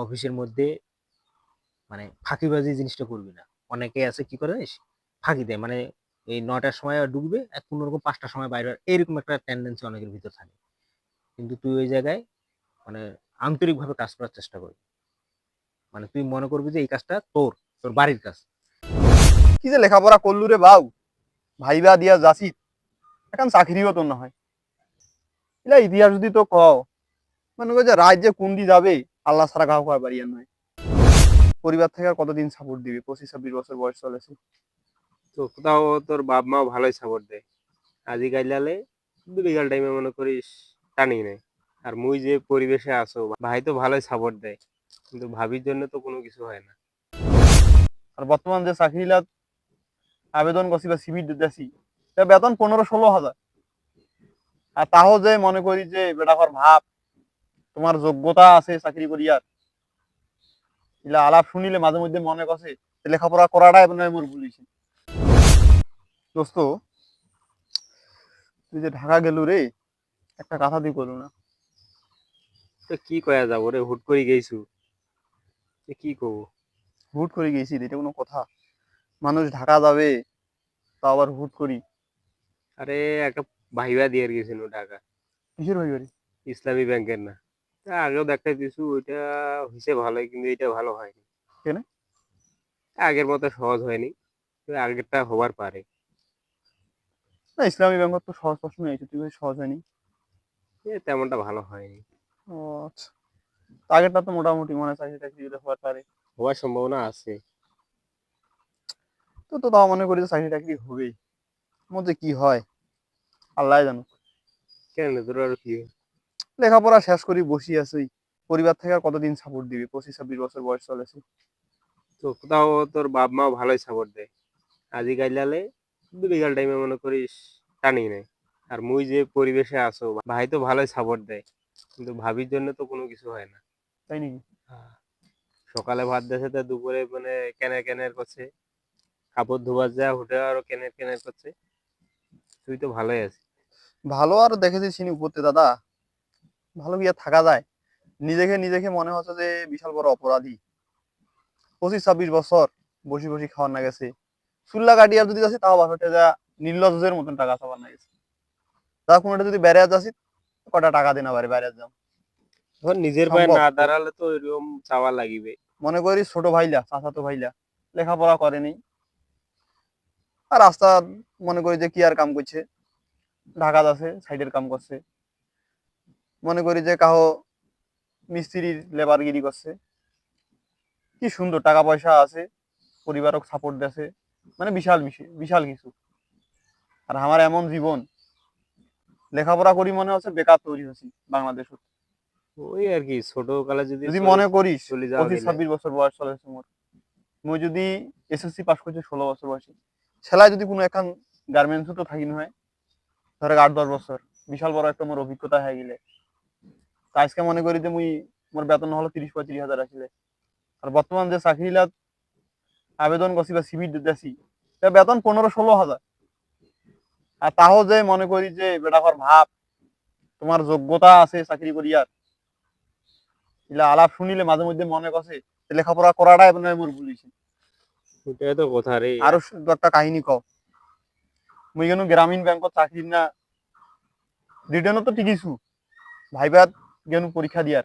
অফিসের মধ্যে মানে ফাঁকিবাজি জিনিসটা করবি না। অনেকে আছে কি করে ফাঁকি দেয়। মানে এই নটার সময় ঢুকবে কোনো রকম পাঁচটার সময় বাইরে। এরকম একটা টেন্ডেন্সি অনেকের ভিতর থাকে। কিন্তু তুই ওই জায়গায় মানে আন্তরিকভাবে কাজ করার চেষ্টা করবি মানে তুই মনে করবি যে এই কাজটা তোর তোর বাড়ির কাজ। কি যে লেখাপড়া করলু রে বাউ? ভাইবা দিয়া যাসি, এখন চাকরিও তো না হয়। এলা ইতিহাস যদি তো কও মানে যে রাজ্যে কুন্দি যাবে আল্লাহ ছাড়া কাউকে আর বাড়িয়ে নয় পরিবার থেকে আর কতদিন সাপোর্ট দিবে? পঁচিশ ছাব্বিশ বছর বয়স চলেছে তো কোথাও তোর বাপ মাও ভালোই সাপোর্ট দেয়। আজি গাইলালে বিকাল টাইমে মনে করিস টানি নেই। আর মুই যে পরিবেশে আছো ভাই তো ভালোই সাপোর্ট দেয়। কিন্তু ভাবির জন্য তো কোনো কিছু হয় না। আর বর্তমান যে চাকরিলা আবেদন করছি বা সিবি দিতেছি বেতন পনেরো ষোলো হাজার। আর তাও যে মনে করি যে বেটাকর ভাব তোমার যোগ্যতা আছে চাকরি করিয়ার। ইলা আলাপ শুনিলে মাঝে মধ্যে মনে করছে যে লেখাপড়া করাটাই মনে মোর ভুল হইছে। দোস্ত তুই যে ঢাকা গেলু রে একটা কথা দিয়ে করলু না। তো কি কয়া যাব রে হুট করে গেছু কি করব হুট করে গেছি এটা কোনো কথা। মানুষ ঢাকা যাবে তা আবার হুট করি। আরে একটা ভাইবা দিয়ে গেছিল ঢাকা। কিসের ভাই বাড়ি ইসলামী ব্যাংকের না। আগেও দেখা দিছু ওইটা হয়েছে ভালোই কিন্তু এটা ভালো হয়নি। কেন? আগের মতো সহজ হয়নি আগেরটা হবার পারে। না ইসলামী ব্যাংক তো সহজ প্রশ্ন হয়েছে তুই সহজ হয়নি? এ তেমনটা ভালো হয়নি। ও আচ্ছা। আগেরটা তো মোটামুটি মনে হয় চাকরি টাকরি হওয়ার পারে। হওয়ার সম্ভাবনা আছে। তো তো তাও মনে করি যে চাকরি টাকরি হবেই। মধ্যে কি হয়? আল্লাহ জানো কেন? তোর আর কি? লেখাপড়া শেষ করি বসি আছি। পরিবার থেকে আর কতদিন সাপোর্ট দিবি? পঁচিশ ছাব্বিশ বছর বয়স চলেছে। তো কোথাও তোর বাপ মাও ভালোই সাপোর্ট দেয়। আজি গাইলালে বিকাল টাইমে মনে করিস টানি নেই। আর মুই যে পরিবেশে আছো ভাই তো ভালোই সাপোর্ট দেয়। কিন্তু ভাবির জন্য তো কোনো কিছু হয় না। তাই নাকি? সকালে ভাত দেশে তো দুপুরে মানে কেনের কেনের করছে। কাপড় ধোবার যা হোটেল আরও কেনের কেনের করছে। তুই তো ভালোই আছিস। ভালো আর দেখেছি চিনি উপরতে দাদা। ভালো আর থাকা যায়। নিজেকে নিজেকে মনে হচ্ছে যে বিশাল বড় অপরাধী। পঁচিশ ছাব্বিশ বছর বসি বসি খাওয়ার না গেছে। চুল্লা কাটিয়ার যদি যাচ্ছি তাও বাসাতে যা নির্লজ্জের মতন টাকা খাবার না গেছে। তা কোনোটা যদি বেড়ে যাচ্ছি কটা টাকা দিন আবার বেড়ে যাম। ধর নিজের পায়ে না দাঁড়ালে তো এরকম চাওয়া লাগিবে। মনে করি ছোট ভাইলা চাচাতো ভাইলা লেখাপড়া করেনি আর রাস্তা মনে করি যে কি আর কাম করছে। ঢাকা আছে সাইডের কাম করছে। মনে করি যে কাহো মিস্ত্রির লেবারগিরি করছে। কি সুন্দর টাকা পয়সা আছে পরিবারক সাপোর্ট দেছে। মানে বিশাল বিশাল কিছু। আর আমার এমন জীবন লেখাপড়া করি মনে হচ্ছে বেকার তৈরি হয়েছি বাংলাদেশ ওই আর কি ছোট কালে যদি যদি মনে করিস চলে পঁচিশ ছাব্বিশ বছর বয়স চলেছে মোর। মুই যদি এসএসসি পাস করছি ষোলো বছর বয়সে। সেলাই যদি কোনো এখন গার্মেন্টস তো থাকি নহয় ধরে আট দশ বছর। বিশাল বড় একটা মোর অভিজ্ঞতা হয়ে গেলে। তা আজকে মনে করি যে মুই মোর বেতন হলো তিরিশ পঁয়ত্রিশ হাজার আসলে। আর বর্তমান যে চাকরিলা আবেদন করছি বা সিবি দিতেছি তা বেতন পনেরো ষোলো হাজার। আর তাও যে মনে করি যে বেটাকর ভাব তোমার যোগ্যতা আছে চাকরি করিয়ার। ইলা আলাপ শুনিলে মাঝে মধ্যে মনে করছে লেখাপড়া করাটাই মনে হয় মোর ভুল হইছে। ওটাই তো কথা রে। আরও একটা কাহিনী কও। মুই কেন গ্রামীণ ব্যাংকত চাকরি না রিটার্নও তো টিকিছু ভাইবাত গেনু পরীক্ষা দিয়ার।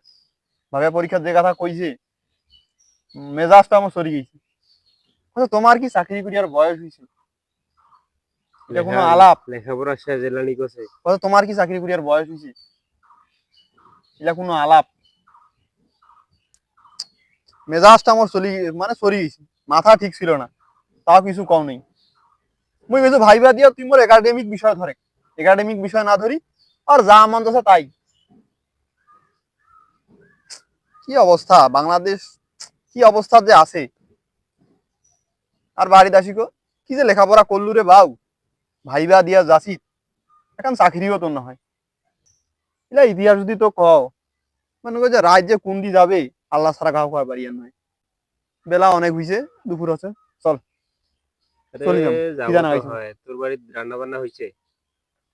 ভাইবা পরীক্ষার যে কথা কইছে মেজাজটা আমার সরি গেছে। তোমার কি চাকরি করিয়ার বয়স হয়েছে এটা কোনো আলাপ। লেখাপড়া শেষ তোমার কি চাকরি করিয়ার বয়স হয়েছে এটা কোনো আলাপ। মেজাজটা আমার চলি মানে সরি গেছে। মাথা ঠিক ছিল না। তাও কিছু কম নেই। মুই কিছু ভাইবা দিয়া তুই মোর একাডেমিক বিষয় ধরে। একাডেমিক বিষয় না ধরি আর যা মন তাই। কি অবস্থা? বাংলাদেশ কি অবস্থা যে আছে? আর বাড়ি দাসিকো কি? যে লেখাপড়া করলু রে বাউ? ভাইবা দিয়া যাসি। এখন চাকরিও তো না হয়। এলা ইতিহাস যদি তো কও মনে কর যে রাজ্যে কুন্দি যাবে আল্লাহ ছাড়া কাউকে আর বাড়িয়ে নয় বেলা অনেক হইছে দুপুর আছে আরে চলে হয়েছে? তোর রান্না বান্না হয়েছে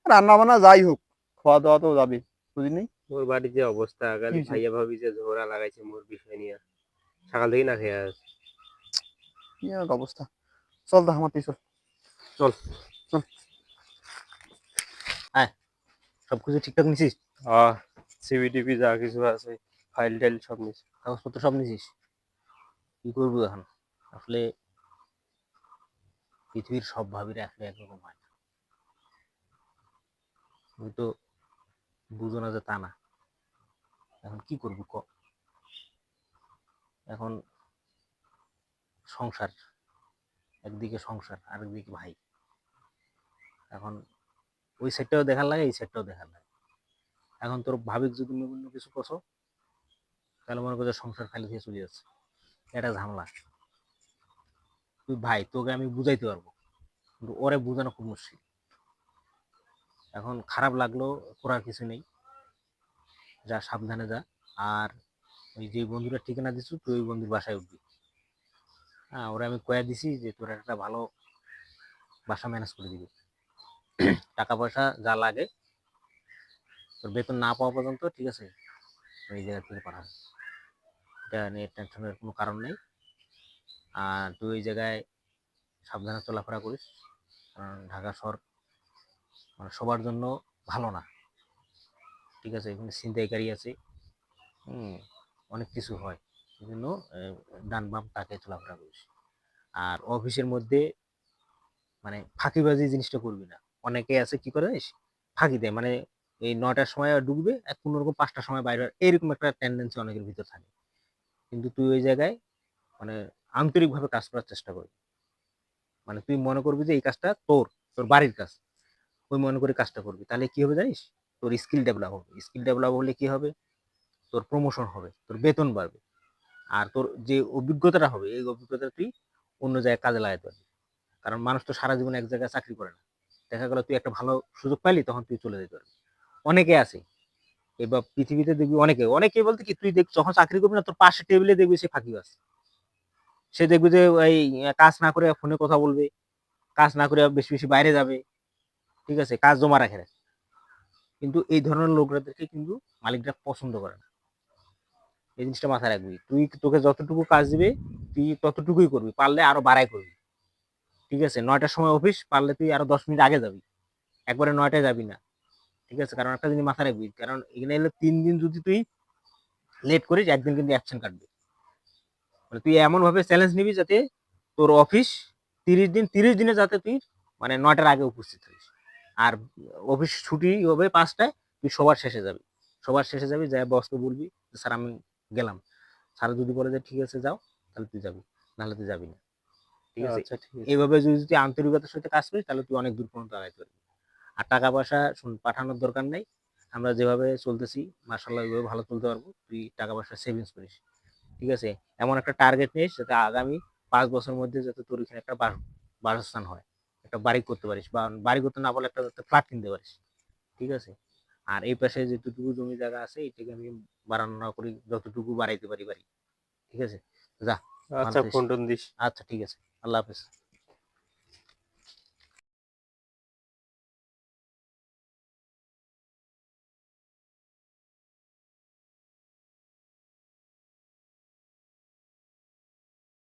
রান্না বান্না যাই হোক খাওয়া দাওয়া তো যাবে বুঝলি মোর বাড়ির যে অবস্থা খালি হইছে? ভাইয়া ভাবি যে ঝগড়া লাগাইছে মোর বিষয় নিয়ে সকাল থেকে না খেয়ে আছে কি অবস্থা। চল তো আমার চল। চল। সবকিছু ঠিকঠাক নিছিস? আহ সিবিটিপি যা কিছু আছে ফাইল টাইল সব নিছে। কাগজপত্র সব নিছিস? কি করব এখন? আসলে পৃথিবীর সব ভাবিরা আসলে একরকম হয় না। তো বুঝো না যে তা না। এখন কি করবি ক? এখন সংসার, একদিকে সংসার, আরেকদিকে ভাই। এখন ওই সাইডটাও দেখার লাগে, এই সাইডটাও দেখার লাগে। এখন তোর ভাবিক যদি বিভিন্ন কিছু কষো তাহলে মনে করছে সংসার খালি দিয়ে চলে যাচ্ছে। এটা ঝামেলা। তুই ভাই, তোকে আমি বুঝাইতে পারব, কিন্তু ওরে বোঝানো খুব মুশকিল। এখন খারাপ লাগল করার কিছু নেই। যা সাবধানে যা। আর ওই যে বন্ধুরা ঠিকানা দিছু তুই ওই বন্ধুর বাসায় উঠবি। হ্যাঁ ওরা আমি কয়ে দিছি যে তোর একটা ভালো বাসা ম্যানেজ করে দিবি। টাকা পয়সা যা লাগে, তোর বেতন না পাওয়া পর্যন্ত ঠিক আছে, ওই জায়গা থেকে পাঠাবো। এটা নিয়ে টেনশনের কোনো কারণ নেই। আর তুই ওই জায়গায় সাবধানে চলাফেরা করিস। কারণ ঢাকা শহর মানে সবার জন্য ভালো না। ঠিক আছে, এখানে ছিনতাইকারী আছে। অনেক কিছু হয়। এই জন্য ডান বাম তাকে চলাফেরা করিস। আর অফিসের মধ্যে মানে ফাঁকিবাজি জিনিসটা করবি না। অনেকে আছে, কি করে ফাঁকি দেয়। মানে এই নটার সময় ঢুকবে আর কোনো রকম পাঁচটার সময় বাইরে এরকম একটা টেন্ডেন্সি অনেকের ভিতর থাকে। কিন্তু তুই ওই জায়গায় মানে আন্তরিকভাবে কাজ করার চেষ্টা করবি মানে তুই মনে করবি যে এই কাজটা তোর তোর বাড়ির কাজ। ওই মনে করে কাজটা করবি। তাহলে কি হবে জানিস? তোর স্কিল ডেভেলপ হবে। স্কিল ডেভেলপ হলে কি হবে? তোর প্রমোশন হবে, তোর বেতন বাড়বে। আর তোর যে অভিজ্ঞতাটা হবে, এই অভিজ্ঞতা তুই অন্য জায়গায় কাজে লাগাতে পারবি। কারণ মানুষ তো সারা জীবন এক জায়গায় চাকরি করে না। দেখা গেল তুই একটা ভালো সুযোগ পাইলি, তখন তুই চলে যেতে পারবি। অনেকে আছে। এবার পৃথিবীতে দেখবি অনেকে। অনেকে বলতে কি, তুই দেখ, যখন চাকরি করবি না, তোর পাশে টেবিলে দেখবি সে ফাঁকি আছে। সে দেখবি যে, এই, কাজ না করে ফোনে কথা বলবে। কাজ না করে বেশি বেশি বাইরে যাবে। ঠিক আছে, কাজ জমা রাখে না। কিন্তু এই ধরনের লোকদেরকে কিন্তু মালিকরা পছন্দ করে না। এই জিনিসটা মাথায় রাখবি। তুই তোকে যতটুকু কাজ দিবে, তুই ততটুকুই করবি। পারলে আরও বাড়াই করবি। ঠিক আছে, নয়টার সময় অফিস, পারলে তুই আরও দশ মিনিট আগে যাবি। একবারে নয়টায় যাবি না। ঠিক আছে, কারণ একটা জিনিস মাথায় রাখবি, কারণ এখানে এলে তিন দিন যদি তুই লেট করিস, একদিন কিন্তু অ্যাবসেন্ট কাটবে। মানে তুই এমন ভাবে চ্যালেঞ্জ নিবি যাতে তোর অফিস তিরিশ দিন, তিরিশ দিনে যাতে তুই মানে নয়টার আগে উপস্থিত থাকিস আর অফিস ছুটি হবে পাঁচটায় তুই সবার শেষে যাবি। সবার শেষে যাবি যাই বসকে বলবি স্যার আমি গেলাম। স্যার যদি বলে যে ঠিক আছে যাও তাহলে তুই যাবি। নাহলে তুই যাবি না। ঠিক আছে? আচ্ছা এইভাবে যদি তুই আন্তরিকতার সাথে কাজ করিস তাহলে তুই অনেক দূর পর্যন্ত আগাইতে পারবি। আর টাকা পয়সা শুন পাঠানোর দরকার নেই। আমরা যেভাবে চলতেছি মার্শাল্লাহ ওইভাবে ভালো চলতে পারব। তুই টাকা পয়সা সেভিংস করিস। ঠিক আছে? এমন একটা টার্গেট নিস যাতে আগামী পাঁচ বছরের মধ্যে যাতে তোর এখানে একটা বাস- বাসস্থান হয়। একটা বাড়ি করতে পারিস বা বাড়ি করতে না বলে একটা ফ্ল্যাট কিনতে পারিস ঠিক আছে? আর এই পাশে যেটুকু জমি জায়গা আছে এটাকে আমি বাড়ানো করি যতটুকু বাড়াইতে পারি বাড়ি ঠিক আছে? যা আচ্ছা ফোন দিস। আচ্ছা ঠিক আছে। আল্লাহ হাফেজ।